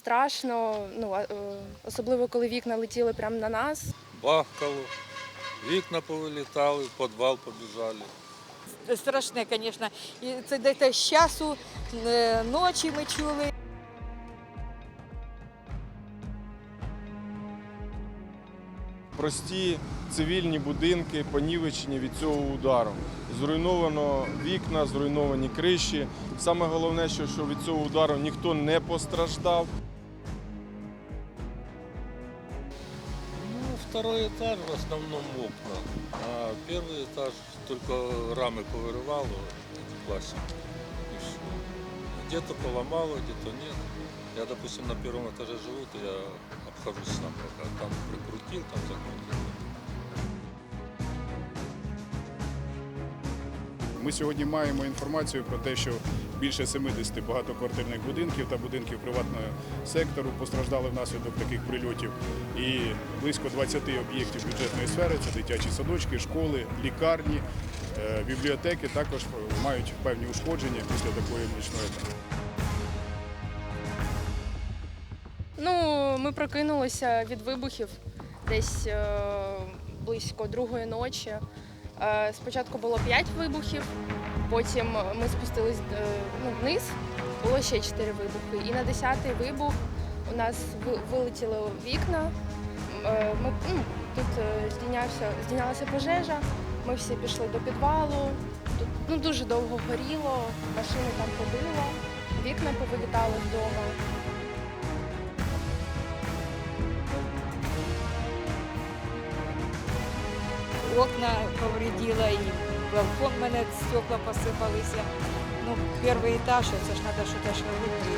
страшно, ну а, е, особливо коли вікна летіли прямо на нас. бахкало, вікна повилітали, в підвал побіжали. страшне, звісно. І це десь з часу е, ночі ми чули. Прості цивільні будинки понівечені від цього удару. Зруйновано вікна, зруйновані криші. Саме головне, що, що від цього удару ніхто не постраждав. второй этаж в основном окна, а первый этаж только рамы повырывало, пластик, и все. Где-то поломало, где-то нет. Я, допустим, на первом этаже живу, то я обхожусь сам пока. Там прикрутил, там закрутил. Ми сьогодні маємо інформацію про те, що більше 70 багатоквартирних будинків та будинків приватного сектору постраждали внаслідок таких прильотів. І близько 20 об'єктів бюджетної сфери це дитячі садочки, школи, лікарні, е, бібліотеки також мають певні ушкодження після такої нічної атаки. Ну, ми прокинулися від вибухів десь е, близько другої ночі. Е, спочатку було 5 вибухів, потім ми спустились е, ну, вниз, було ще 4 вибухи. І на 10-й вибух у нас вилетіли вікна. Е, ми, ну, тут здійнявся, здійнялася пожежа, ми всі пішли до підвалу. Тут ну, дуже довго горіло, машини там побило, вікна повилітали вдома. Окна повредила і балкон мене стекла посипалися. Ну, перший етаж, це ж треба щось робити.